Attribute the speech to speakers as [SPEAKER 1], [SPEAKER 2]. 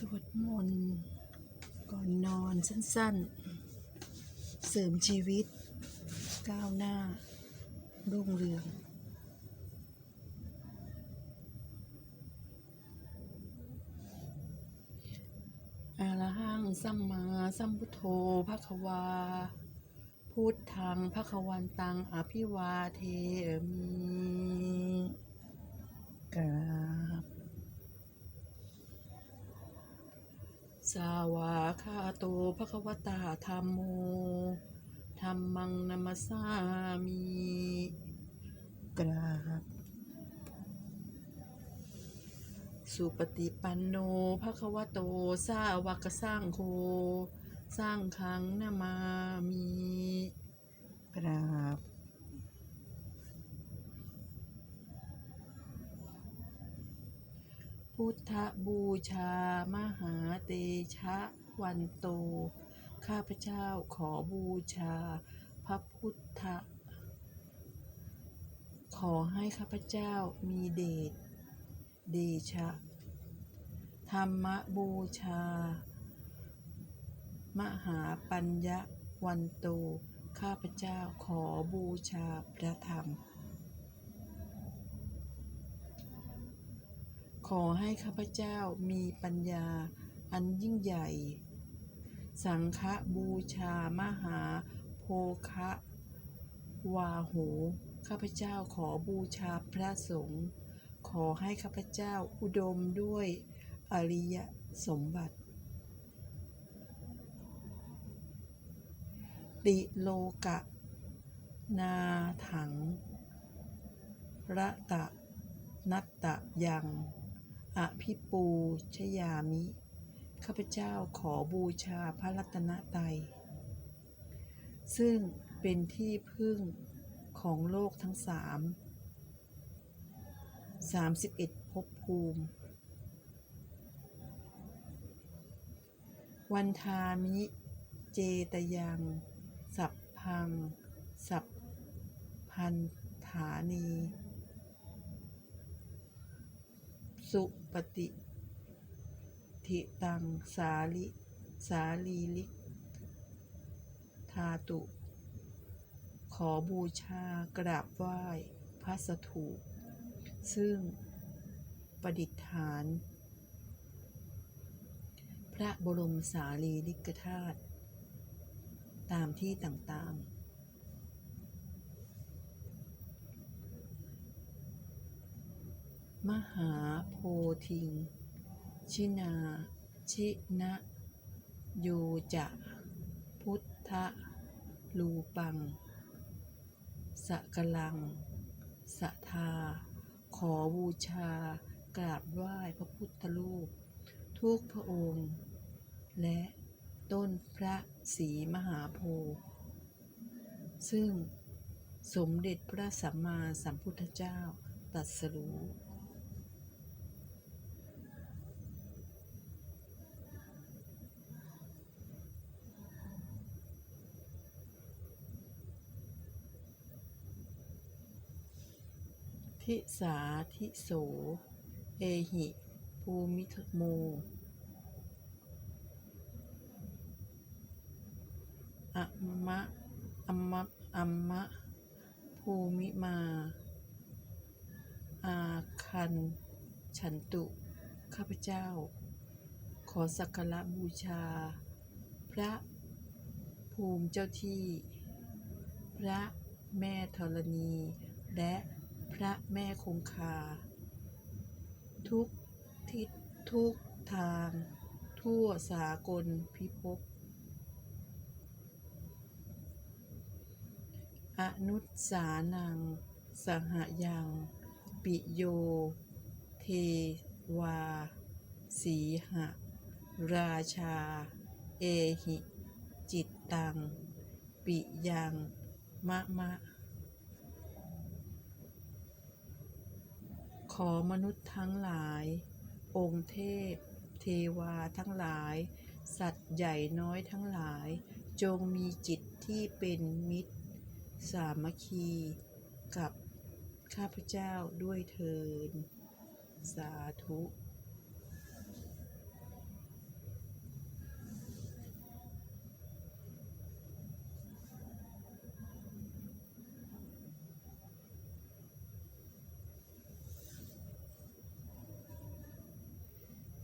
[SPEAKER 1] สวดมนต์ก่อนนอนสั้นๆ เสริมชีวิต ก้าวหน้า รุ่งเรืองอะระหังสัมมาสัมพุทโธภะคะวา พุทธังภะคะวันตัง อภิวาเทมิกราบ สาวาคาโตภะควตาธรรมโมธรรมังนัมสสามิกราบสุปฏิปันโนภะควโต สาวกสร้างโค สร้างคังนามามิกราบ พุทธบูชามหาเตชะวันโต ข้าพเจ้าขอบูชา พระพุทธ ขอให้ข้าพเจ้ามีเดช เดชะ ธรรมบูชา มหาปัญญวันโต ข้าพเจ้าขอบูชาพระธรรม ขอให้ข้าพเจ้ามีปัญญาอันยิ่งใหญ่ สังฆบูชามหาโภคะวาโหข้าพเจ้าขอบูชาพระสงฆ์ขอให้ข้าพเจ้าอุดมด้วยอริยสมบัติ ติโลกะ นาถังระตะนัตตะยัง อภิปูชยามิ ข้าพเจ้าขอบูชาพระรัตนตรัย ซึ่งเป็นที่พึ่งของโลกทั้งสามสามสิบเอ็ดภพภูมิ วันทามิ เจตยัง สัพพัง สัพพันฐานี สุปฏิทิตังสาลิสาลีลิกทาตุ ขอบูชากราบไหว้พระสถูปซึ่งประดิษฐาน พระบรมสารีริกธาตุตามที่ต่างๆ มหาโพธิง ชินาชินะโยจะ พุทธลูปัง สกลังสทา ขอบูชากราบไหว้พระพุทธรูป ทุกพระองค์ และต้นพระศรีมหาโพธิ์ซึ่งสมเด็จพระสัมมาสัมพุทธเจ้าตรัสรู้ ทิสาทิโส เอหิ ภูมิโมอะมะ อัมมะ อัมมะ ภูมิมา อาคัน ฉันตุ ข้าพเจ้า ขอสักการะบูชา พระภูมิเจ้าที่ พระแม่ธรณี และ พระแม่คงคา ทุกทิศทุกทาง ทั่วสากลพิภพอนุสานัง สหยัง ปิโย เทวา สีหะ ราชา เอหิ จิตตัง ปิยัง มะมะ ขอมนุษย์ทั้งหลาย องค์เทพ เทวาทั้งหลาย สัตว์ใหญ่น้อยทั้งหลาย จงมีจิตที่เป็นมิตร สามัคคี กับข้าพเจ้าด้วยเทิน สาธุ